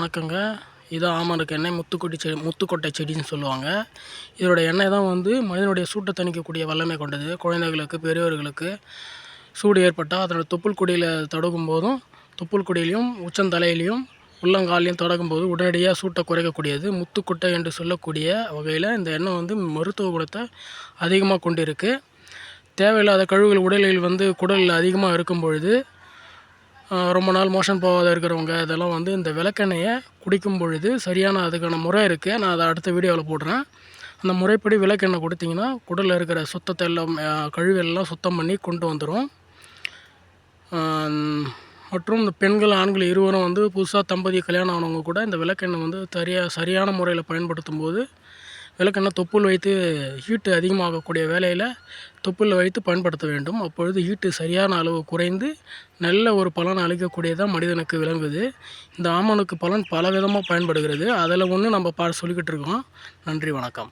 வணக்கங்க. இது ஆமணக்கு எண்ணெய் முத்துக்கொட்டி செடி முத்துக்கொட்டை செடின்னு சொல்லுவாங்க. இதோட எண்ணெய் தான் வந்து மனிதனுடைய சூட்டை தணிக்கக்கூடிய வல்லமை கொண்டது. குழந்தைகளுக்கு பெரியவர்களுக்கு சூடு ஏற்பட்டால் அதோட தொப்புள் கொடியில் தடவும் போதும். தொப்புள் கொடியிலையும் உச்சந்தலையிலையும் உள்ளங்காலையும் தொடக்கும் போது உடனடியாக சூட்டை குறைக்கக்கூடியது. முத்துக்கொட்டை என்று சொல்லக்கூடிய வகையில் இந்த எண்ணெய் வந்து மருத்துவ குணத்தை அதிகமாக கொண்டிருக்கு. தேவையில்லாத கழிவுகள் உடலில் வந்து குடலில் அதிகமாக இருக்கும் பொழுது ரொம்ப நாள் மோஷன் போகாத இருக்கிறவங்க இதெல்லாம் வந்து இந்த விளக்கெண்ணெயை குடிக்கும் பொழுது சரியான அதுக்கான முறை இருக்குது நான் அதை அடுத்த வீடியோவில் போடுறேன். அந்த முறைப்படி விளக்கெண்ணெய் கொடுத்தீங்கன்னா குடலில் இருக்கிற சுத்தத்தை எல்லாம் கழிவெல்லாம் சுத்தம் பண்ணி கொண்டு வந்துடும் மற்றும் இந்த பெண்கள் ஆண்கள் இருவரும் வந்து புதுசாக தம்பதி கல்யாணம் ஆனவங்க கூட இந்த விளக்கெண்ணெய் வந்து சரியாக சரியான முறையில் பயன்படுத்தும் போது விளக்கெண்ணெய் தொப்புள் வைத்து ஹீட்டு அதிகமாகக்கூடிய வேலையில் தொப்புளில் வைத்து பயன்படுத்த வேண்டும். அப்பொழுது ஹீட்டு சரியான அளவு குறைந்து நல்ல ஒரு பலன் அளிக்கக்கூடியதாக மனிதனுக்கு விளங்குது. இந்த ஆமனுக்கு பலன் பல விதமாக பயன்படுகிறது. அதில் ஒன்று நம்ம பா சொல்லிக்கிட்டு இருக்கோம். நன்றி வணக்கம்.